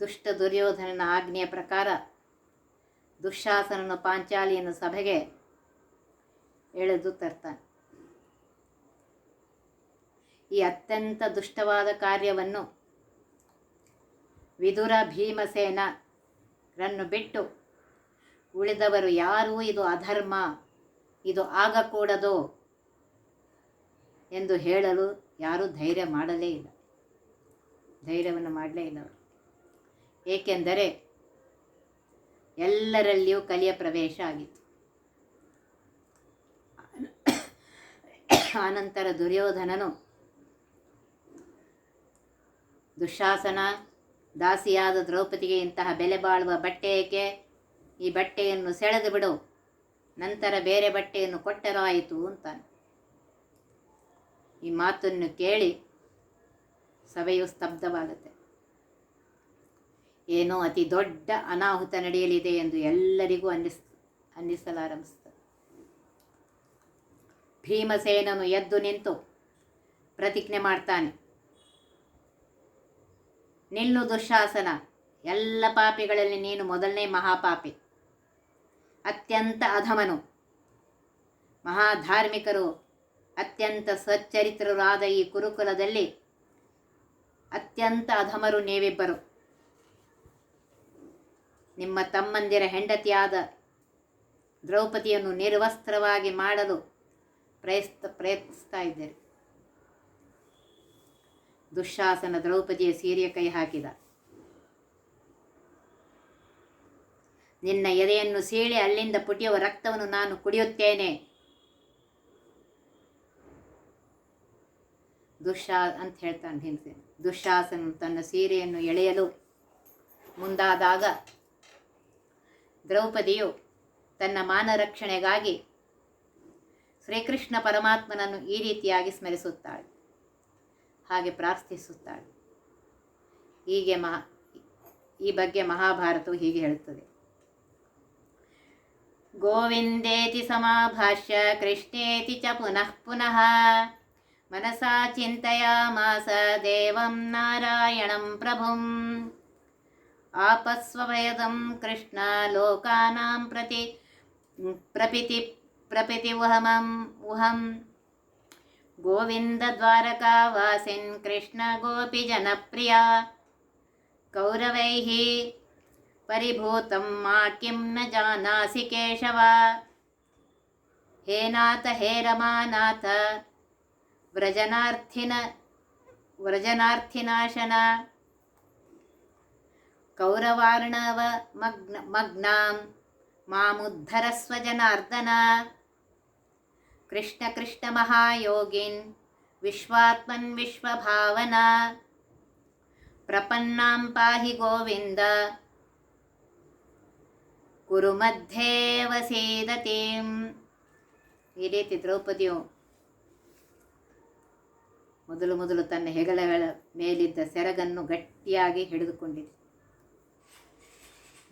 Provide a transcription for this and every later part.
ದುಷ್ಟ ದುರ್ಯೋಧನನ ಆಜ್ಞೆಯ ಪ್ರಕಾರ ದುಶ್ಶಾಸನನು ಪಾಂಚಾಲಿಯನ್ನು ಸಭೆಗೆ ಎಳೆದು ತರ್ತಾನೆ. ಈ ಅತ್ಯಂತ ದುಷ್ಟವಾದ ಕಾರ್ಯವನ್ನು ವಿದುರ ಭೀಮಸೇನರನ್ನು ಬಿಟ್ಟು ಉಳಿದವರು ಯಾರೂ ಇದು ಅಧರ್ಮ, ಇದು ಆಗಕೂಡದು ಎಂದು ಹೇಳಲು ಯಾರೂ ಧೈರ್ಯ ಮಾಡಲೇ ಇಲ್ಲ. ಧೈರ್ಯವನ್ನು ಮಾಡಲೇ ಇಲ್ಲ ಅವರು. ಏಕೆಂದರೆ ಎಲ್ಲರಲ್ಲಿಯೂ ಕಲಿಯ ಪ್ರವೇಶ ಆಗಿತ್ತು. ಆನಂತರ ದುರ್ಯೋಧನನು ದುಶಾಸನ, ದಾಸಿಯಾದ ದ್ರೌಪದಿಗೆ ಇಂತಹ ಬೆಲೆ ಬಾಳುವ ಬಟ್ಟೆ ಏಕೆ? ಈ ಬಟ್ಟೆಯನ್ನು ಸೆಳೆದು ಬಿಡು, ನಂತರ ಬೇರೆ ಬಟ್ಟೆಯನ್ನು ಕೊಟ್ಟರಾಯಿತು ಅಂತಾನೆ. ಈ ಮಾತನ್ನು ಕೇಳಿ ಸಭೆಯು ಸ್ತಬ್ಧವಾಗುತ್ತೆ. ಏನೋ ಅತಿ ದೊಡ್ಡ ಅನಾಹುತ ನಡೆಯಲಿದೆ ಎಂದು ಎಲ್ಲರಿಗೂ ಅನ್ನಿಸ್, ಅನ್ನಿಸಲಾರಂಭಿಸಿತು. ಭೀಮಸೇನನು ಎದ್ದು ನಿಂತು ಪ್ರತಿಜ್ಞೆ ಮಾಡ್ತಾನೆ. ನಿಲ್ಲು ದುಶಾಸನ, ಎಲ್ಲ ಪಾಪಿಗಳಲ್ಲಿ ನೀನು ಮೊದಲನೇ ಮಹಾಪಾಪಿ. ಅತ್ಯಂತ ಅಧಮನು. ಮಹಾಧಾರ್ಮಿಕರು ಅತ್ಯಂತ ಸಚ್ಚರಿತ್ರರಾದ ಈ ಕುರುಕುಲದಲ್ಲಿ ಅತ್ಯಂತ ಅಧಮರು ನೀವಿಬ್ಬರು. ನಿಮ್ಮ ತಮ್ಮಂದಿರ ಹೆಂಡತಿಯಾದ ದ್ರೌಪದಿಯನ್ನು ನಿರ್ವಸ್ತ್ರವಾಗಿ ಮಾಡಲು ಪ್ರಯತ್ನ ಪ್ರಯತ್ನಿಸ್ತಾ ಇದ್ದೇನೆ ದುಶ್ಶಾಸನ ದ್ರೌಪದಿಯ ಸೀರೆಯ ಕೈ ಹಾಕಿದ. ನಿನ್ನ ಎದೆಯನ್ನು ಸೀಳಿ ಅಲ್ಲಿಂದ ಪುಟಿಯುವ ರಕ್ತವನ್ನು ನಾನು ಕುಡಿಯುತ್ತೇನೆ. ದುಶಾ ಅಂತ ಹೇಳ್ತಾನೆ ಭೀಮಸೇನ. ದುಶಾಸನ ತನ್ನ ಸೀರೆಯನ್ನು ಎಳೆಯಲು ಮುಂದಾದಾಗ ದ್ರೌಪದಿಯು ತನ್ನ ಮಾನ ರಕ್ಷಣೆಗಾಗಿ ಶ್ರೀಕೃಷ್ಣ ಪರಮಾತ್ಮನನ್ನು ಈ ರೀತಿಯಾಗಿ ಸ್ಮರಿಸುತ್ತಾಳೆ. ಹಾಗೆ ಪ್ರಾರ್ಥಿಸುತ್ತಾಳೆ. ಹೀಗೆ ಮಹಾ, ಈ ಬಗ್ಗೆ ಮಹಾಭಾರತವು ಹೀಗೆ ಹೇಳುತ್ತದೆ. ಗೋವಿಂದೇತಿ ಸಮಾಭಾಷ್ಯ, ಕೃಷ್ಣೇತಿ ಚ ಪುನಃ ಪುನಃ. ಮನಸಾ ಚಿಂತೆಯಾಮಾಸ ದೇವಂ ನಾರಾಯಣಂ ಪ್ರಭುಂ. आपस्वभयदं कृष्णलोकानां प्रति प्रपिति प्रपितिवहमं वहं गोविन्दद्वारकावासिन् कृष्णगोपीजनप्रिया कौरवैः परिभूतं मा किं न जानासि केशव। हे नाथ, हे रमानाथ, व्रजनार्थिन व्रजनार्थिनाशन। ಕೌರವಾರ್ಣವ ಮಗ್ನ ಮಗ್ನಾಂ ಮಾಮುದ್ಧರಸ್ವ ಜನಾರ್ದನ ಕೃಷ್ಣ ಕೃಷ್ಣ ಮಹಾಯೋಗಿನ್ ವಿಶ್ವಾತ್ಮನ್ ವಿಶ್ವಭಾವನ. ಪ್ರಪನ್ನಾಂ ಪಾಹಿ ಗೋವಿಂದ. ಕುರು ಮಧ್ಯೆ ಸೇದತೀಂ ಈ ರೀತಿ ದ್ರೌಪದಿಯು ಮೊದಲು ಮೊದಲು ತನ್ನ ಹೆಗಲಗಳ ಮೇಲಿದ್ದ ಸೆರಗನ್ನು ಗಟ್ಟಿಯಾಗಿ ಹಿಡಿದುಕೊಂಡಿದೆ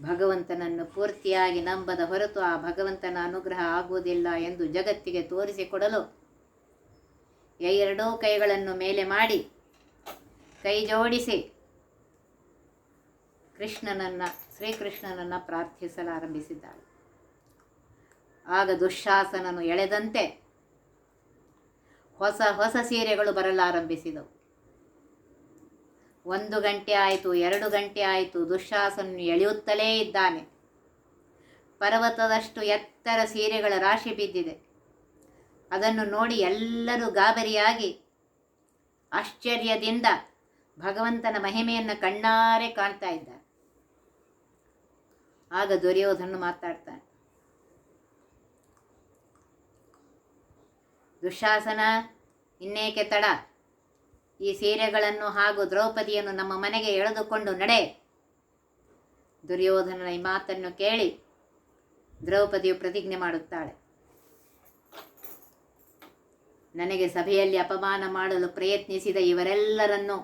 ಭಗವಂತನನ್ನು ಪೂರ್ತಿಯಾಗಿ ನಂಬದ ಹೊರತು ಆ ಭಗವಂತನ ಅನುಗ್ರಹ ಆಗುವುದಿಲ್ಲ ಎಂದು ಜಗತ್ತಿಗೆ ತೋರಿಸಿಕೊಡಲು ಎರಡೂ ಕೈಗಳನ್ನು ಮೇಲೆ ಮಾಡಿ ಕೈ ಜೋಡಿಸಿ ಕೃಷ್ಣನನ್ನು, ಶ್ರೀಕೃಷ್ಣನನ್ನು ಪ್ರಾರ್ಥಿಸಲಾರಂಭಿಸಿದ್ದಾಳೆ. ಆಗ ದುಶ್ಶಾಸನನು ಎಳೆದಂತೆ ಹೊಸ ಹೊಸ ಸೀರೆಗಳು ಬರಲಾರಂಭಿಸಿದವು. ಒಂದು ಗಂಟೆ ಆಯಿತು, ಎರಡು ಗಂಟೆ ಆಯಿತು ದುಶ್ಶಾಸನನು ಎಳೆಯುತ್ತಲೇ ಇದ್ದಾನೆ. ಪರ್ವತದಷ್ಟು ಎತ್ತರ ಸೀರೆಗಳ ರಾಶಿ ಬಿದ್ದಿದೆ. ಅದನ್ನು ನೋಡಿ ಎಲ್ಲರೂ ಗಾಬರಿಯಾಗಿ ಆಶ್ಚರ್ಯದಿಂದ ಭಗವಂತನ ಮಹಿಮೆಯನ್ನು ಕಣ್ಣಾರೆ ಕಾಣ್ತಾ ಇದ್ದಾರೆ. ಆಗ ದುರ್ಯೋಧನ ಮಾತಾಡ್ತಾನೆ ದುಶಾಸನ ಇನ್ನೇಕೆ ತಡ? ಈ ಸೀರೆಗಳನ್ನು ಹಾಗೂ ದ್ರೌಪದಿಯನ್ನು ನಮ್ಮ ಮನೆಗೆ ಎಳೆದುಕೊಂಡು ನಡೆ. ದುರ್ಯೋಧನನ ಈ ಮಾತನ್ನು ಕೇಳಿ ದ್ರೌಪದಿಯು ಪ್ರತಿಜ್ಞೆ ಮಾಡುತ್ತಾಳೆ. ನನಗೆ ಸಭೆಯಲ್ಲಿ ಅಪಮಾನ ಮಾಡಲು ಪ್ರಯತ್ನಿಸಿದ ಇವರೆಲ್ಲರನ್ನು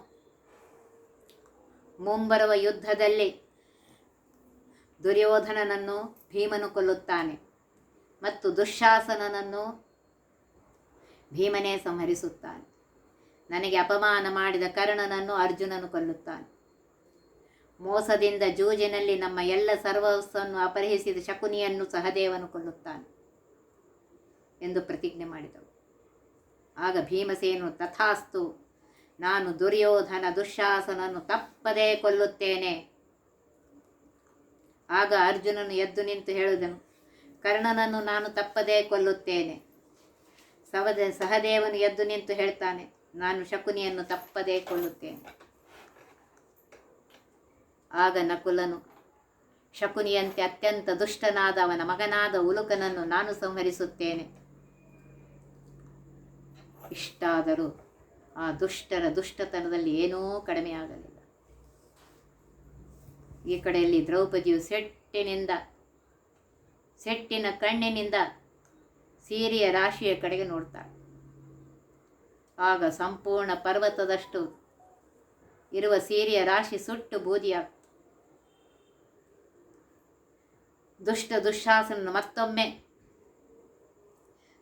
ಮುಂಬರುವ ಯುದ್ಧದಲ್ಲಿ ದುರ್ಯೋಧನನನ್ನು ಭೀಮನು ಕೊಲ್ಲುತ್ತಾನೆ ಮತ್ತು ದುಶಾಸನನನ್ನು ಭೀಮನೇ ಸಂಹರಿಸುತ್ತಾನೆ. ನನಗೆ ಅಪಮಾನ ಮಾಡಿದ ಕರ್ಣನನ್ನು ಅರ್ಜುನನು ಕೊಲ್ಲುತ್ತಾನೆ. ಮೋಸದಿಂದ ಜೂಜಿನಲ್ಲಿ ನಮ್ಮ ಎಲ್ಲ ಸರ್ವಸ್ವನ್ನು ಅಪಹರಿಸಿದ ಶಕುನಿಯನ್ನು ಸಹದೇವನು ಕೊಲ್ಲುತ್ತಾನೆ ಎಂದು ಪ್ರತಿಜ್ಞೆ ಮಾಡಿದವು ಆಗ ಭೀಮಸೇನು ತಥಾಸ್ತು, ನಾನು ದುರ್ಯೋಧನ ದುಶ್ಯಾಸನನ್ನು ತಪ್ಪದೇ ಕೊಲ್ಲುತ್ತೇನೆ. ಆಗ ಅರ್ಜುನನು ಎದ್ದು ನಿಂತು ಹೇಳಿದನು, ಕರ್ಣನನ್ನು ನಾನು ತಪ್ಪದೇ ಕೊಲ್ಲುತ್ತೇನೆ. ಸವದ ಸಹದೇವನು ಎದ್ದು ನಿಂತು ಹೇಳ್ತಾನೆ ನಾನು ಶಕುನಿಯನ್ನು ತಪ್ಪದೇ ಕೊಲ್ಲುತ್ತೇನೆ ಆಗ ನಕುಲನು, ಶಕುನಿಯಂತೆ ಅತ್ಯಂತ ದುಷ್ಟನಾದ ಅವನ ಮಗನಾದ ಉಲುಕನನ್ನು ನಾನು ಸಂಹರಿಸುತ್ತೇನೆ. ಇಷ್ಟಾದರೂ ಆ ದುಷ್ಟರ ದುಷ್ಟತನದಲ್ಲಿ ಏನೂ ಕಡಿಮೆಯಾಗಲಿಲ್ಲ ಈ ಕಡೆಯಲ್ಲಿ ದ್ರೌಪದಿಯು ಸೆಟ್ಟಿನಿಂದ, ಸೆಟ್ಟಿನ ಕಣ್ಣಿನಿಂದ ಸೀರೆಯ ರಾಶಿಯ ಕಡೆಗೆ ನೋಡ್ತಾಳೆ. ಆಗ ಸಂಪೂರ್ಣ ಪರ್ವತದಷ್ಟು ಇರುವ ಸೀರೆಯ ರಾಶಿ ಸುಟ್ಟು ಬೂದಿಯಾಗ್ತದೆ ದುಷ್ಟ ದುಶಾಸನ ಮತ್ತೊಮ್ಮೆ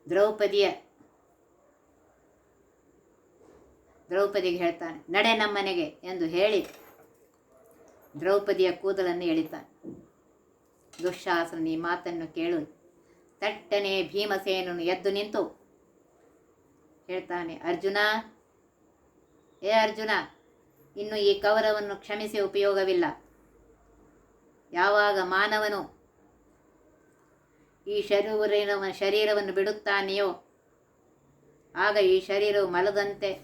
ದ್ರೌಪದಿಯ ದ್ರೌಪದಿಗೆ ಹೇಳ್ತಾನೆ, ನಡೆ ನಮ್ಮನೆಗೆ ಎಂದು ಹೇಳಿ ದ್ರೌಪದಿಯ ಕೂದಲನ್ನು ಎಳಿತಾನೆ. ದುಶಾಸನ ಈ ಮಾತನ್ನು ಕೇಳು. ತಟ್ಟನೆ ಭೀಮಸೇನನು ಎದ್ದು ನಿಂತು ಹೇಳ್ತಾನೆ, ಅರ್ಜುನ, ಏ ಅರ್ಜುನ, ಇನ್ನು ಈ ಕವರವನ್ನು ಕ್ಷಮಿಸಿ ಉಪಯೋಗವಿಲ್ಲ. ಯಾವಾಗ ಮಾನವನು ಈ ಶರೀರ ಶರೀರವನ್ನು ಬಿಡುತ್ತಾನೆಯೋ, ಆಗ ಈ ಶರೀರವು ಮಲದಂತೆ,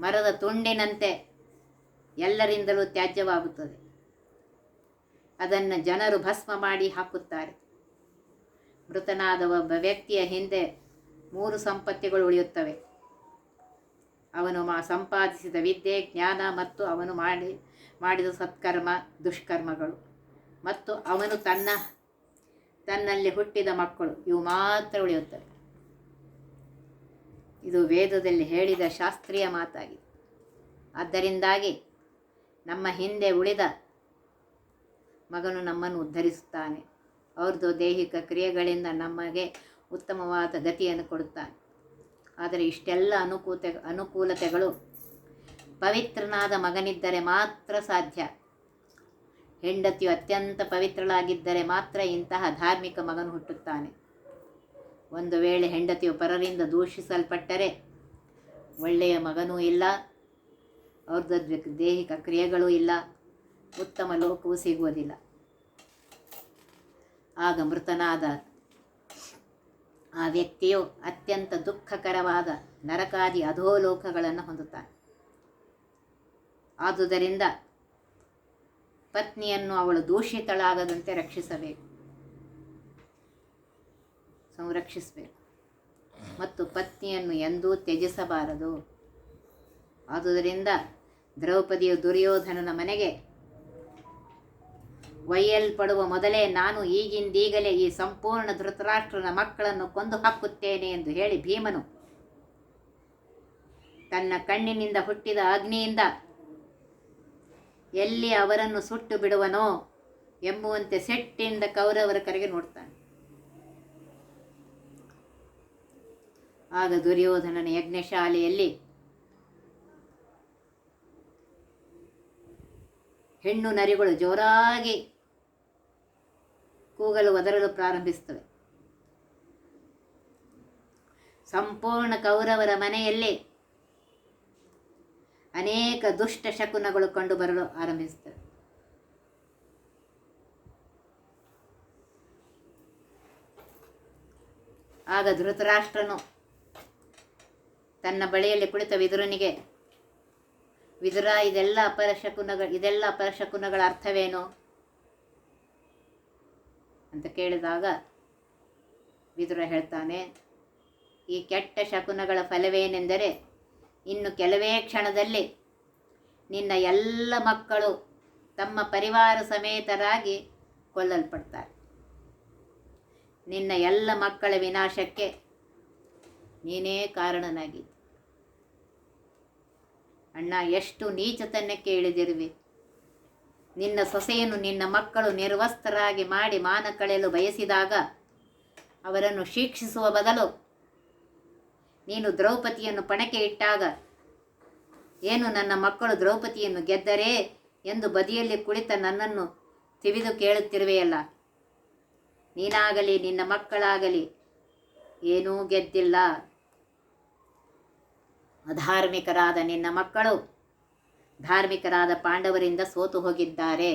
ಮರದ ತುಂಡಿನಂತೆ ಎಲ್ಲರಿಂದಲೂ ತ್ಯಾಜ್ಯವಾಗುತ್ತದೆ. ಅದನ್ನು ಜನರು ಭಸ್ಮ ಮಾಡಿ ಹಾಕುತ್ತಾರೆ. ಮೃತನಾದ ಒಬ್ಬ ವ್ಯಕ್ತಿಯ ಹಿಂದೆ ಮೂರು ಸಂಪತ್ತಿಗಳು ಉಳಿಯುತ್ತವೆ. ಅವನು ಮಾ ಸಂಪಾದಿಸಿದ ವಿದ್ಯೆ, ಜ್ಞಾನ ಮತ್ತು ಅವನು ಮಾಡಿ, ಮಾಡಿದ ಸತ್ಕರ್ಮ, ದುಷ್ಕರ್ಮಗಳು. ಮತ್ತು ಅವನು ತನ್ನ, ತನ್ನಲ್ಲಿ ಹುಟ್ಟಿದ ಮಕ್ಕಳು, ಇವು ಮಾತ್ರ ಉಳಿಯುತ್ತವೆ. ಇದು ವೇದದಲ್ಲಿ ಹೇಳಿದ ಶಾಸ್ತ್ರೀಯ ಮಾತಾಗಿದೆ. ಆದ್ದರಿಂದಾಗಿ ನಮ್ಮ ಹಿಂದೆ ಉಳಿದ ಮಗನು ನಮ್ಮನ್ನು ಉದ್ಧರಿಸುತ್ತಾನೆ. ಅವ್ರದ್ದು ದೈಹಿಕ ಕ್ರಿಯೆಗಳಿಂದ ನಮಗೆ ಉತ್ತಮವಾದ ಗತಿಯನ್ನು ಕೊಡುತ್ತಾನೆ. ಆದರೆ ಇಷ್ಟೆಲ್ಲ ಅನುಕೂತೆ, ಅನುಕೂಲತೆಗಳು ಪವಿತ್ರನಾದ ಮಗನಿದ್ದರೆ ಮಾತ್ರ ಸಾಧ್ಯ. ಹೆಂಡತಿಯು ಅತ್ಯಂತ ಪವಿತ್ರಳಾಗಿದ್ದರೆ ಮಾತ್ರ ಇಂತಹ ಧಾರ್ಮಿಕ ಮಗನು ಹುಟ್ಟುತ್ತಾನೆ. ಒಂದು ವೇಳೆ ಹೆಂಡತಿಯು ಪರರಿಂದ ದೂಷಿಸಲ್ಪಟ್ಟರೆ ಒಳ್ಳೆಯ ಮಗನೂ ಇಲ್ಲ ಅವ್ರದ್ದು ದೈಹಿಕ ಕ್ರಿಯೆಗಳೂ ಇಲ್ಲ, ಉತ್ತಮ ಲೋಕವೂ ಸಿಗುವುದಿಲ್ಲ. ಆಗ ಮೃತನಾದ ಆ ವ್ಯಕ್ತಿಯು ಅತ್ಯಂತ ದುಃಖಕರವಾದ ನರಕಾದಿ ಅಧೋಲೋಕಗಳನ್ನು ಹೊಂದುತ್ತಾನೆ. ಆದುದರಿಂದ ಪತ್ನಿಯನ್ನು ಅವಳು ದೂಷಿತಳಾಗದಂತೆ ರಕ್ಷಿಸಬೇಕು. ಸಂರಕ್ಷಿಸಬೇಕು. ಮತ್ತು ಪತ್ನಿಯನ್ನು ಎಂದೂ ತ್ಯಜಿಸಬಾರದು. ಆದುದರಿಂದ ದ್ರೌಪದಿಯು ದುರ್ಯೋಧನನ ಮನೆಗೆ ಒಯ್ಯಲ್ಪಡುವ ಮೊದಲೇ ನಾನು ಈಗಿಂದೀಗಲೇ ಈ ಸಂಪೂರ್ಣ ಧೃತರಾಷ್ಟ್ರನ ಮಕ್ಕಳನ್ನು ಕೊಂದು ಹಾಕುತ್ತೇನೆ ಎಂದು ಹೇಳಿ ಭೀಮನು ತನ್ನ ಕಣ್ಣಿನಿಂದ ಹುಟ್ಟಿದ ಅಗ್ನಿಯಿಂದ ಎಲ್ಲಿ ಅವರನ್ನು ಸುಟ್ಟು ಬಿಡುವನೋ ಎಂಬುವಂತೆ ಸೆಟ್ಟಿಂದ ಕೌರವರ ಕರೆಗೆ ನೋಡ್ತಾನೆ. ಆಗ ದುರ್ಯೋಧನನ ಯಜ್ಞಶಾಲೆಯಲ್ಲಿ ಹೆಣ್ಣು ನರಿಗಳು ಜೋರಾಗಿ ಕೂಗಲು ಒದರಲು ಪ್ರಾರಂಭಿಸುತ್ತವೆ. ಸಂಪೂರ್ಣ ಕೌರವರ ಮನೆಯಲ್ಲೇ ಅನೇಕ ದುಷ್ಟ ಶಕುನಗಳು ಕಂಡು ಬರಲು ಆರಂಭಿಸುತ್ತವೆ. ಆಗ ಧೃತರಾಷ್ಟ್ರನು ತನ್ನ ಬಳಿಯಲ್ಲಿ ಕುಳಿತ ವಿದುರನಿಗೆ, ವಿದುರ, ಇದೆಲ್ಲ ಅಪರಶಕುನಗಳು ಇದೆಲ್ಲ ಅಪರಶಕುನಗಳ ಅರ್ಥವೇನು? ಅಂತ ಕೇಳಿದಾಗ ವಿದುರ ಹೇಳ್ತಾನೆ, ಈ ಕೆಟ್ಟ ಶಕುನಗಳ ಫಲವೇನೆಂದರೆ ಇನ್ನು ಕೆಲವೇ ಕ್ಷಣದಲ್ಲಿ ನಿನ್ನ ಎಲ್ಲ ಮಕ್ಕಳು ತಮ್ಮ ಪರಿವಾರ ಸಮೇತರಾಗಿ ಕೊಲ್ಲಲ್ಪಡ್ತಾರೆ. ನಿನ್ನ ಎಲ್ಲ ಮಕ್ಕಳ ವಿನಾಶಕ್ಕೆ ನೀನೇ ಕಾರಣನಾಗಿ. ಅಣ್ಣ, ಎಷ್ಟು ನೀಚತನಕ್ಕೆ ಇಳಿದಿರುವೆ. ನಿನ್ನ ಸೊಸೆಯನ್ನು ನಿನ್ನ ಮಕ್ಕಳು ನಿರ್ವಸ್ತರಾಗಿ ಮಾಡಿ ಮಾನ ಕಳೆಯಲು ಬಯಸಿದಾಗ ಅವರನ್ನು ಶಿಕ್ಷಿಸುವ ಬದಲು ನೀನು ದ್ರೌಪದಿಯನ್ನು ಪಣಕ್ಕೆ ಇಟ್ಟಾಗ ಏನು ನನ್ನ ಮಕ್ಕಳು ದ್ರೌಪದಿಯನ್ನು ಗೆದ್ದರೇ ಎಂದು ಬದಿಯಲ್ಲಿ ಕುಳಿತ ನನ್ನನ್ನು ತಿವಿದು ಕೇಳುತ್ತಿರುವೆಯಲ್ಲ? ನೀನಾಗಲಿ ನಿನ್ನ ಮಕ್ಕಳಾಗಲಿ ಏನೂ ಗೆದ್ದಿಲ್ಲ. ಅಧಾರ್ಮಿಕರಾದ ನಿನ್ನ ಮಕ್ಕಳು ಧಾರ್ಮಿಕರಾದ ಪಾಂಡವರಿಂದ ಸೋತು ಹೋಗಿದ್ದಾರೆ.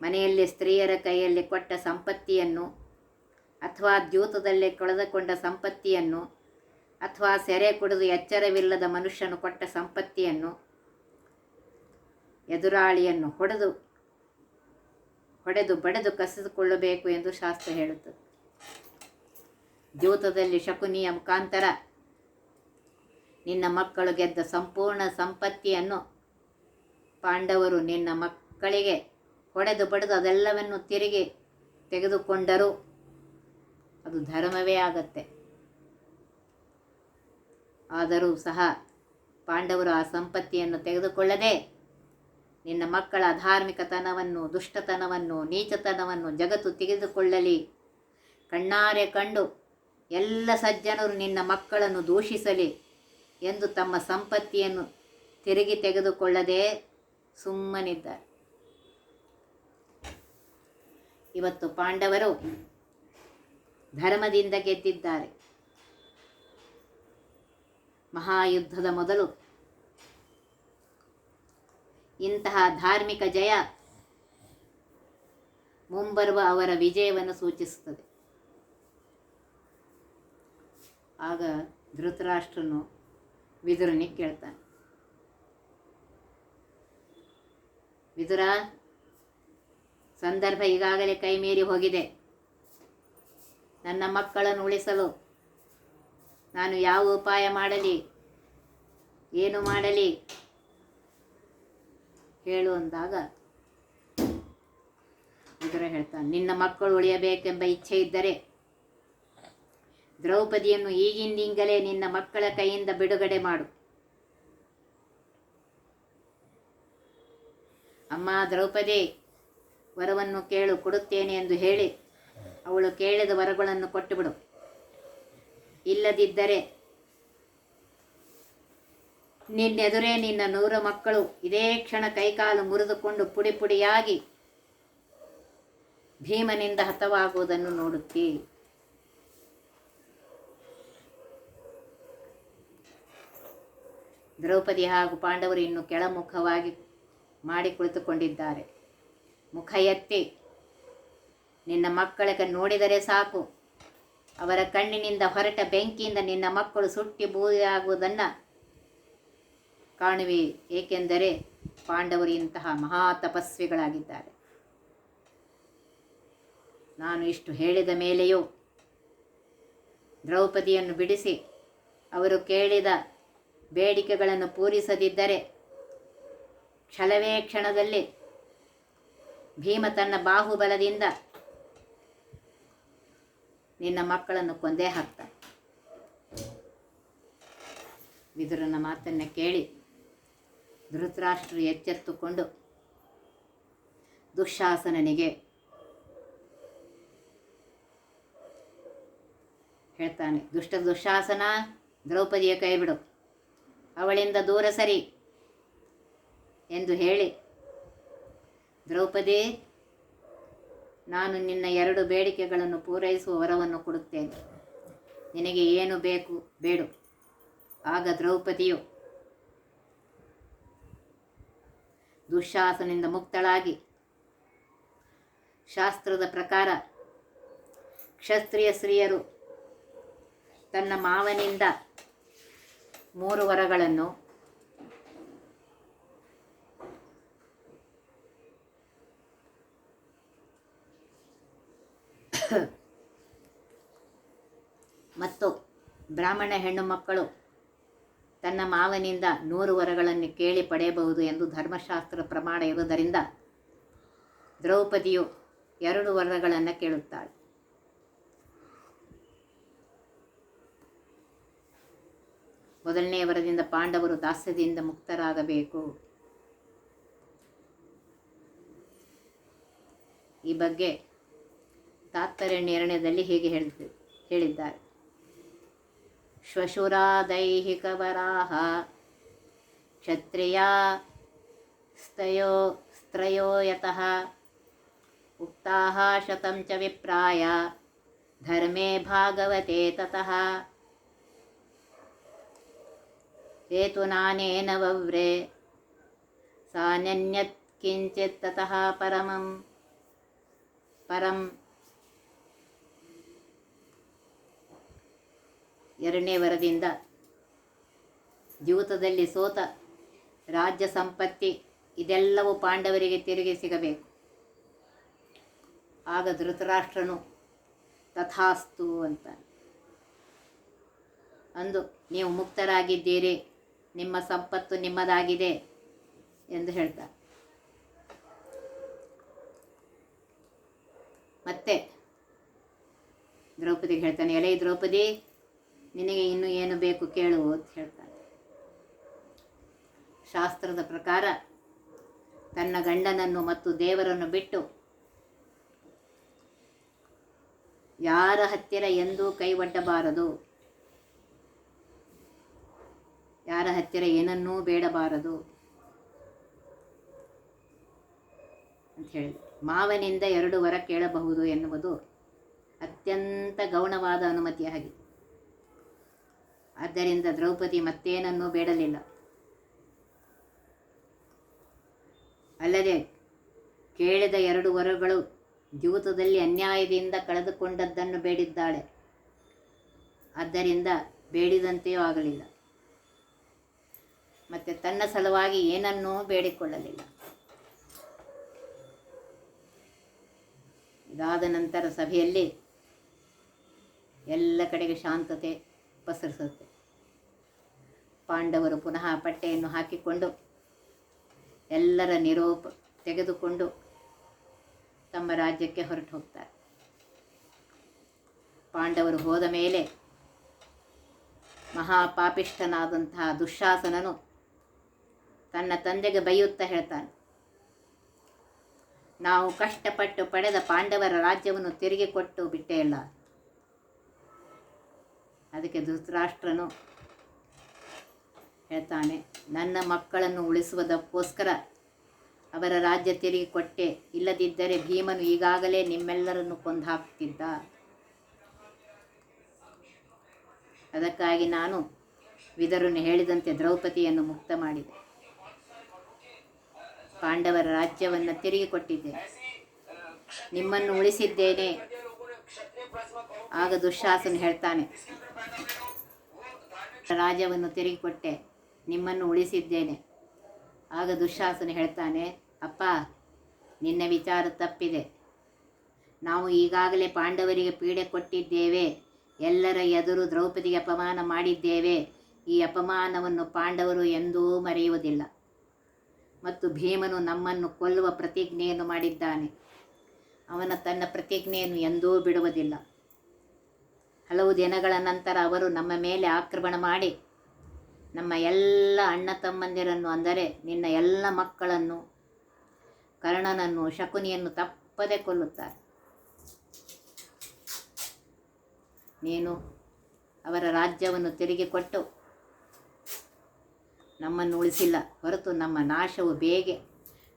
ಮನೆಯಲ್ಲಿ ಸ್ತ್ರೀಯರ ಕೈಯಲ್ಲಿ ಕೊಟ್ಟ ಸಂಪತ್ತಿಯನ್ನು ಅಥವಾ ದ್ಯೂತದಲ್ಲಿ ಕಳೆದುಕೊಂಡ ಸಂಪತ್ತಿಯನ್ನು ಅಥವಾ ಸೆರೆ ಕುಡಿದು ಎಚ್ಚರವಿಲ್ಲದ ಮನುಷ್ಯನು ಕೊಟ್ಟ ಸಂಪತ್ತಿಯನ್ನು, ಎದುರಾಳಿಯನ್ನು ಹೊಡೆದು ಹೊಡೆದು ಬಡೆದು ಕಸಿದುಕೊಳ್ಳಬೇಕು ಎಂದು ಶಾಸ್ತ್ರ ಹೇಳುತ್ತದೆ. ದ್ಯೂತದಲ್ಲಿ ಶಕುನಿಯ ಮುಖಾಂತರ ನಿನ್ನ ಮಕ್ಕಳು ಗೆದ್ದ ಸಂಪೂರ್ಣ ಸಂಪತ್ತಿಯನ್ನು ಪಾಂಡವರು ನಿನ್ನ ಮಕ್ಕಳಿಗೆ ಹೊಡೆದು ಪಡೆದು ಅದೆಲ್ಲವನ್ನು ತಿರುಗಿ ತೆಗೆದುಕೊಂಡರೂ. ಅದು ಧರ್ಮವೇ ಆಗತ್ತೆ. ಆದರೂ ಸಹ ಪಾಂಡವರು ಆ ಸಂಪತ್ತಿಯನ್ನು ತೆಗೆದುಕೊಳ್ಳದೆ ನಿನ್ನ ಮಕ್ಕಳ ಧಾರ್ಮಿಕತನವನ್ನು, ದುಷ್ಟತನವನ್ನು, ನೀಚತನವನ್ನು ಜಗತ್ತು ತೆಗೆದುಕೊಳ್ಳಲಿ. ಕಣ್ಣಾರೆ ಕಂಡು ಎಲ್ಲ ಸಜ್ಜನರು ನಿನ್ನ ಮಕ್ಕಳನ್ನು ದೂಷಿಸಲಿ. ಎಂದು ತಮ್ಮ ಸಂಪತ್ತಿಯನ್ನು ತಿರುಗಿ ತೆಗೆದುಕೊಳ್ಳದೆ ಸುಮ್ಮನಿದ್ದಾರೆ. ಇವತ್ತು ಪಾಂಡವರು ಧರ್ಮದಿಂದ ಗೆದ್ದಿದ್ದಾರೆ. ಮಹಾಯುದ್ಧದ ಮೊದಲು ಇಂತಹ ಧಾರ್ಮಿಕ ಜಯ ಮುಂಬರುವ ಅವರ ವಿಜಯವನ್ನು ಸೂಚಿಸುತ್ತದೆ. ಆಗ ಧೃತರಾಷ್ಟ್ರನು ವಿದುರನಿಗೆ ಕೇಳ್ತಾನೆ. ವಿದುರ, ಸಂದರ್ಭ ಈಗಾಗಲೇ ಕೈ ಮೀರಿ ಹೋಗಿದೆ. ನನ್ನ ಮಕ್ಕಳನ್ನು ಉಳಿಸಲು ನಾನು ಯಾವ ಉಪಾಯ ಮಾಡಲಿ? ಏನು ಮಾಡಲಿ? ಹೇಳು ಅಂದಾಗ ವಿದುರ ಹೇಳ್ತಾನೆ, ನಿನ್ನ ಮಕ್ಕಳು ಉಳಿಯಬೇಕೆಂಬ ಇಚ್ಛೆ ಇದ್ದರೆ ದ್ರೌಪದಿಯನ್ನು ಈಗಿಂದಿಂಗಲೇ ನಿನ್ನ ಮಕ್ಕಳ ಕೈಯಿಂದ ಬಿಡುಗಡೆ ಮಾಡು. ಅಮ್ಮ ದ್ರೌಪದಿ, ವರವನ್ನು ಕೇಳು, ಕೊಡುತ್ತೇನೆ ಎಂದು ಹೇಳಿ ಅವಳು ಕೇಳಿದ ವರಗಳನ್ನು ಕೊಟ್ಟುಬಿಡು. ಇಲ್ಲದಿದ್ದರೆ ನಿನ್ನೆದುರೇ ನಿನ್ನ ನೂರು ಮಕ್ಕಳು ಇದೇ ಕ್ಷಣ ಕೈಕಾಲು ಮುರಿದುಕೊಂಡು ಪುಡಿ ಪುಡಿಯಾಗಿ ಭೀಮನಿಂದ ಹತವಾಗುವುದನ್ನು ನೋಡುತ್ತಿ. ದ್ರೌಪದಿ ಹಾಗೂ ಪಾಂಡವರು ಇನ್ನು ಕೆಳಮುಖವಾಗಿ ಮಾಡಿ ಕುಳಿತುಕೊಂಡಿದ್ದಾರೆ. ಮುಖ ಎತ್ತಿ, ನಿನ್ನ ಮಕ್ಕಳಿಗೆ ನೋಡಿದರೆ ಸಾಕು. ಅವರ ಕಣ್ಣಿನಿಂದ ಹೊರಟ ಬೆಂಕಿಯಿಂದ ನಿನ್ನ ಮಕ್ಕಳು ಸುಟ್ಟಿ ಬೂದಿಯಾಗುವುದನ್ನು ಕಾಣುವೆ. ಏಕೆಂದರೆ ಪಾಂಡವರು ಇಂತಹ ಮಹಾ ತಪಸ್ವಿಗಳಾಗಿದ್ದಾರೆ. ನಾನು ಇಷ್ಟು ಹೇಳಿದ ಮೇಲೆಯೂ ದ್ರೌಪದಿಯನ್ನು ಬಿಡಿಸಿ ಅವರು ಕೇಳಿದ ಬೇಡಿಕೆಗಳನ್ನು ಪೂರಿಸದಿದ್ದರೆ ಕ್ಷಣವೇ ಕ್ಷಣದಲ್ಲಿ ಭೀಮ ತನ್ನ ಬಾಹುಬಲದಿಂದ ನಿನ್ನ ಮಕ್ಕಳನ್ನು ಕೊಂದೇ ಹಾಕ್ತಾನೆ. ವಿದುರನ ಮಾತನ್ನು ಕೇಳಿ ಧೃತರಾಷ್ಟ್ರ ಎಚ್ಚೆತ್ತುಕೊಂಡು ದುಃಶಾಸನನಿಗೆ ಹೇಳ್ತಾನೆ, ದುಷ್ಟ ದುಃಶಾಸನ ದ್ರೌಪದಿಯ ಕೈ ಬಿಡು ಅವಳಿಂದ ದೂರ ಸರಿ ಎಂದು ಹೇಳಿ, ದ್ರೌಪದಿ, ನಾನು ನಿನ್ನ ಎರಡು ಬೇಡಿಕೆಗಳನ್ನು ಪೂರೈಸುವ ವರವನ್ನು ಕೊಡುತ್ತೇನೆ. ನಿನಗೆ ಏನು ಬೇಕು ಬೇಡು. ಆಗ ದ್ರೌಪದಿಯು ದುಶ್ಯಾಸನಿಂದ ಮುಕ್ತಳಾಗಿ, ಶಾಸ್ತ್ರದ ಪ್ರಕಾರ ಕ್ಷತ್ರಿಯ ಸ್ತ್ರೀಯರು ತನ್ನ ಮಾವನಿಂದ ಮೂರು ವರಗಳನ್ನು. ಮತ್ತು ಬ್ರಾಹ್ಮಣ ಹೆಣ್ಣು ಮಕ್ಕಳು ತನ್ನ ಮಾವನಿಂದ ನೂರು ವರಗಳನ್ನು ಕೇಳಿ ಪಡೆಯಬಹುದು ಎಂದು ಧರ್ಮಶಾಸ್ತ್ರ ಪ್ರಮಾಣ ಇರುವುದರಿಂದ ದ್ರೌಪದಿಯು ಎರಡು ವರಗಳನ್ನು ಕೇಳುತ್ತಾಳೆ. ಮೊದಲನೇ ವರದಿಂದ ಪಾಂಡವರು ದಾಸ್ಯದಿಂದ ಮುಕ್ತರಾಗಬೇಕು. ಈ ಬಗ್ಗೆ ತಾತ್ಪರ್ಯನಿರ್ಣಯದಲ್ಲಿ ಹೀಗೆ ಹೇಳಿದ, ಹೇಳಿದ್ದಾರೆ. ಶ್ವಶುರಾದೈಹಿಕವರಾಹ ಕ್ಷತ್ರಿಯ ಸ್ತಯೋ ಸ್ತ್ರಯೋ ಯತಃ ಉಕ್ತಾ ಶತಂ ಚ ವಿಪ್ರಾಯ, ಧರ್ಮೇ ಭಾಗವತೆ ತತಃ. ಹೇತುನಾನೇನ ವವ್ರೆ? सान्यन्यत् ತತಃ ಪರಮಂ. ಪರಂ. ಎರಡನೇ ವರದಿಂದ ದ್ಯೂತದಲ್ಲಿ ಸೋತ ರಾಜ್ಯ ಸಂಪತ್ತಿ ಇದೆಲ್ಲವೂ ಪಾಂಡವರಿಗೆ ತಿರುಗಿ ಸಿಗಬೇಕು. ಆಗ ಧೃತರಾಷ್ಟ್ರನು ತಥಾಸ್ತು ಅಂತ ಅಂದು, ನೀವು ಮುಕ್ತರಾಗಿದ್ದೀರಿ. ನಿಮ್ಮ ಸಂಪತ್ತು ನಿಮ್ಮದಾಗಿದೆ ಎಂದು ಹೇಳ್ತಾರೆ. ಮತ್ತೆ ದ್ರೌಪದಿಗೆ ಹೇಳ್ತಾನೆ, ಎಲೆ ದ್ರೌಪದಿ, ನಿನಗೆ ಇನ್ನೂ ಏನು ಬೇಕು ಕೇಳು ಅಂತ ಹೇಳ್ತಾನೆ. ಶಾಸ್ತ್ರದ ಪ್ರಕಾರ ತನ್ನ ಗಂಡನನ್ನು ಮತ್ತು ದೇವರನ್ನು ಬಿಟ್ಟು ಯಾರ ಹತ್ತಿರ ಎಂದೂ ಕೈ ಒಡ್ಡಬಾರದು ಯಾರ ಹತ್ತಿರ ಏನನ್ನೂ ಬೇಡಬಾರದು ಅಂತ ಹೇಳಿ ಮಾವನಿಂದ ಎರಡು ವರ ಕೇಳಬಹುದು ಎನ್ನುವುದು ಅತ್ಯಂತ ಗೌಣವಾದ ಅನುಮತಿಯ ಹಾಗೆ. ಆದ್ದರಿಂದ ದ್ರೌಪದಿ ಮತ್ತೇನನ್ನೂ ಬೇಡಲಿಲ್ಲ. ಅಲ್ಲದೆ ಕೇಳಿದ ಎರಡು ವರಗಳು ದ್ಯೂತದಲ್ಲಿ ಅನ್ಯಾಯದಿಂದ ಕಳೆದುಕೊಂಡದ್ದನ್ನು ಬೇಡಿದ್ದಾಳೆ. ಆದ್ದರಿಂದ ಬೇಡಿದಂತೆಯೂ ಆಗಲಿಲ್ಲ. ಮತ್ತು ತನ್ನ ಸಲುವಾಗಿ ಏನನ್ನೂ ಬೇಡಿಕೊಳ್ಳಲಿಲ್ಲ. ಇದಾದ ನಂತರ ಸಭೆಯಲ್ಲಿ ಎಲ್ಲ ಕಡೆಗೆ ಶಾಂತತೆ ಪಸರಿಸುತ್ತೆ. ಪಾಂಡವರು ಪುನಃ ಪಟ್ಟೆಯನ್ನು ಹಾಕಿಕೊಂಡು ಎಲ್ಲರ ನಿರೋಪ ತೆಗೆದುಕೊಂಡು ತಮ್ಮ ರಾಜ್ಯಕ್ಕೆ ಹೊರಟು ಹೋಗ್ತಾರೆ. ಪಾಂಡವರು ಹೋದ ಮೇಲೆ ಮಹಾಪಾಪಿಷ್ಠನಾದಂತಹ ದುಶ್ಯಾಸನನು ತನ್ನ ತಂದೆಗೆ ಬೈಯುತ್ತಾ ಹೇಳ್ತಾನೆ. ನಾವು ಕಷ್ಟಪಟ್ಟು ಪಡೆದ ಪಾಂಡವರ ರಾಜ್ಯವನ್ನು ತಿರುಗಿ ಕೊಟ್ಟು ಬಿಟ್ಟೇ ಇಲ್ಲ. ಅದಕ್ಕೆ ಧೃತರಾಷ್ಟ್ರನು ಹೇಳ್ತಾನೆ, ನನ್ನ ಮಕ್ಕಳನ್ನು ಉಳಿಸುವುದಕ್ಕೋಸ್ಕರ ಅವರ ರಾಜ್ಯ ತಿರುಗಿ ಕೊಟ್ಟೆ. ಇಲ್ಲದಿದ್ದರೆ ಭೀಮನು ಈಗಾಗಲೇ ನಿಮ್ಮೆಲ್ಲರನ್ನು ಕೊಂದು ಹಾಕ್ತಿದ್ದ ಅದಕ್ಕಾಗಿ ನಾನು ವಿದರನ್ನು ಹೇಳಿದಂತೆ ದ್ರೌಪದಿಯನ್ನು ಮುಕ್ತ ಮಾಡಿದೆ. ಪಾಂಡವರ ರಾಜ್ಯವನ್ನು ತಿರುಗಿ ಕೊಟ್ಟಿದ್ದೆ. ನಿಮ್ಮನ್ನು ಉಳಿಸಿದ್ದೇನೆ. ಆಗ ದುಶಾಸನ ಹೇಳ್ತಾನೆ, ರಾಜ್ಯವನ್ನು ತಿರುಗಿ ಕೊಟ್ಟೆ, ನಿಮ್ಮನ್ನು ಉಳಿಸಿದ್ದೇನೆ. ಆಗ ದುಶಾಸನ ಹೇಳ್ತಾನೆ, ಅಪ್ಪ, ನಿನ್ನ ವಿಚಾರ ತಪ್ಪಿದೆ. ನಾವು ಈಗಾಗಲೇ ಪಾಂಡವರಿಗೆ ಪೀಡೆ ಕೊಟ್ಟಿದ್ದೇವೆ. ಎಲ್ಲರ ಎದುರು ದ್ರೌಪದಿಗೆ ಅಪಮಾನ ಮಾಡಿದ್ದೇವೆ. ಈ ಅಪಮಾನವನ್ನು ಪಾಂಡವರು ಎಂದೂ ಮರೆಯುವುದಿಲ್ಲ. ಮತ್ತು ಭೀಮನು ನಮ್ಮನ್ನು ಕೊಲ್ಲುವ ಪ್ರತಿಜ್ಞೆಯನ್ನು ಮಾಡಿದ್ದಾನೆ. ಅವನ ತನ್ನ ಪ್ರತಿಜ್ಞೆಯನ್ನು ಎಂದೂ ಬಿಡುವುದಿಲ್ಲ. ಹಲವು ದಿನಗಳ ನಂತರ ಅವರು ನಮ್ಮ ಮೇಲೆ ಆಕ್ರಮಣ ಮಾಡಿ, ನಮ್ಮ ಎಲ್ಲ ಅಣ್ಣ ತಮ್ಮಂದಿರನ್ನು ಅಂದರೆ ನಿನ್ನ ಎಲ್ಲ ಮಕ್ಕಳನ್ನು, ಕರ್ಣನನ್ನು, ಶಕುನಿಯನ್ನು ತಪ್ಪದೆ ಕೊಲ್ಲುತ್ತಾರೆ. ನೀನು ಅವರ ರಾಜ್ಯವನ್ನು ತಿರುಗಿ ಕೊಟ್ಟು ನಮ್ಮನ್ನು ಉಳಿಸಿಲ್ಲ. ಹೊರತು ನಮ್ಮ ನಾಶವು ಬೇಗ,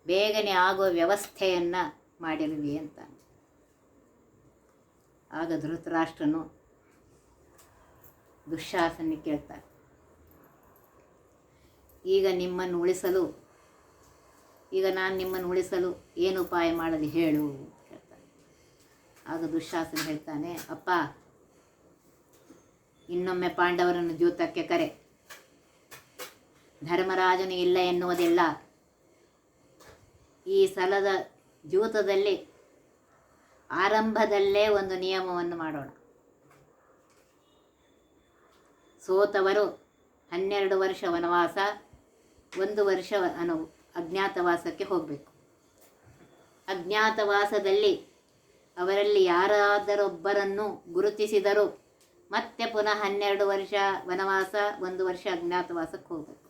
ಬೇಗನೆ ಆಗುವ ವ್ಯವಸ್ಥೆಯನ್ನು ಮಾಡಿರಲಿ ಅಂತ ಆಗ ಧೃತರಾಷ್ಟ್ರನು ದುಶ್ಶಾಸನ ಕೇಳ್ತಾರೆ ಈಗ ನಿಮ್ಮನ್ನು ಉಳಿಸಲು, ಈಗ ನಾನು ನಿಮ್ಮನ್ನು ಉಳಿಸಲು ಏನು ಉಪಾಯ ಮಾಡಲಿ ಹೇಳು ಅಂತ ಕೇಳ್ತಾನೆ ಆಗ ದುಶ್ಶಾಸನ ಹೇಳ್ತಾನೆ, ಅಪ್ಪ, ಇನ್ನೊಮ್ಮೆ ಪಾಂಡವರನ್ನು ದ್ಯೂತಕ್ಕೆ ಕರೆ. ಧರ್ಮರಾಜನು ಇಲ್ಲ ಎನ್ನುವುದಿಲ್ಲ. ಈ ಸಲದ ಜೂತದಲ್ಲಿ ಆರಂಭದಲ್ಲೇ ಒಂದು ನಿಯಮವನ್ನು ಮಾಡೋಣ. ಸೋತವರು ಹನ್ನೆರಡು ವರ್ಷ ವನವಾಸ, ಒಂದು ವರ್ಷ ಅನು ಅಜ್ಞಾತವಾಸಕ್ಕೆ ಹೋಗಬೇಕು. ಅಜ್ಞಾತವಾಸದಲ್ಲಿ ಅವರಲ್ಲಿ ಯಾರಾದರೊಬ್ಬರನ್ನು ಗುರುತಿಸಿದರೂ ಮತ್ತೆ ಪುನಃ ಹನ್ನೆರಡು ವರ್ಷ ವನವಾಸ, ಒಂದು ವರ್ಷ ಅಜ್ಞಾತವಾಸಕ್ಕೆ ಹೋಗಬೇಕು.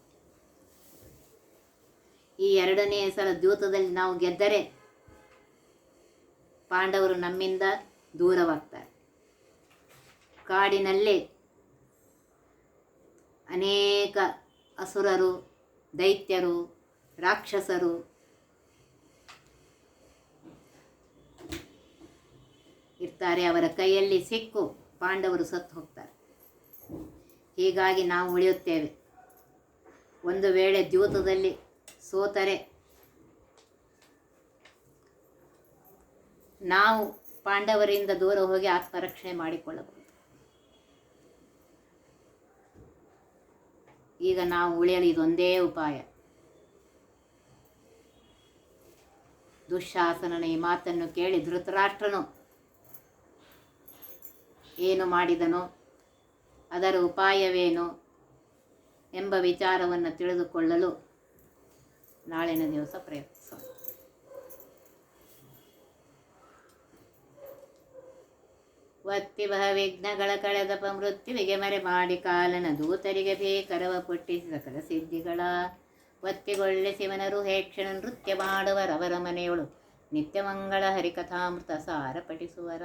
ಈ ಎರಡನೇ ಸಲ ದ್ಯೂತದಲ್ಲಿ ನಾವು ಗೆದ್ದರೆ ಪಾಂಡವರು ನಮ್ಮಿಂದ ದೂರವಾಗ್ತಾರೆ. ಕಾಡಿನಲ್ಲಿ ಅನೇಕ ಅಸುರರು, ದೈತ್ಯರು, ರಾಕ್ಷಸರು ಇರ್ತಾರೆ. ಅವರ ಕೈಯಲ್ಲಿ ಸಿಕ್ಕು ಪಾಂಡವರು ಸತ್ತು ಹೋಗ್ತಾರೆ. ಹೀಗಾಗಿ ನಾವು ಉಳಿಯುತ್ತೇವೆ. ಒಂದು ವೇಳೆ ದ್ಯೂತದಲ್ಲಿ ಸೋತರೆ. ನಾವು ಪಾಂಡವರಿಂದ ದೂರ ಹೋಗಿ ಆತ್ಮರಕ್ಷಣೆ ಮಾಡಿಕೊಳ್ಳಬಹುದು. ಈಗ ನಾವು ಉಳಿಯಲು ಇದೊಂದೇ ಉಪಾಯ. ದುಶಾಸನನ ಈ ಮಾತನ್ನು ಕೇಳಿ ಧೃತರಾಷ್ಟ್ರನು ಏನು ಮಾಡಿದನು, ಅದರ ಉಪಾಯವೇನು ಎಂಬ ವಿಚಾರವನ್ನು ತಿಳಿದುಕೊಳ್ಳಲು ನಾಳಿನ ದಿವಸ ಪ್ರಯತ್ನಿಸೋಣ. ವತ್ತಿ ಬಹ ವಿಘ್ನಗಳ ಕಳೆದಪ ಮೃತ್ಯುವಿಗೆ ಮರೆ ಮಾಡಿ ಕಾಲನ ದೂತರಿಗೆ ಭೀಕರವ ಪುಟ್ಟಿಸಿ ಸಕಲ ಸಿದ್ಧಿಗಳ. ಒತ್ತಿಗೊಳ್ಳೆ ಶಿವನರು ಹೇಕ್ಷಣ ನೃತ್ಯ ಮಾಡುವರವರ ಮನೆಯೊಳು ನಿತ್ಯ ಮಂಗಳ ಹರಿಕಥಾಮೃತ ಸಾರ ಪಠಿಸುವರ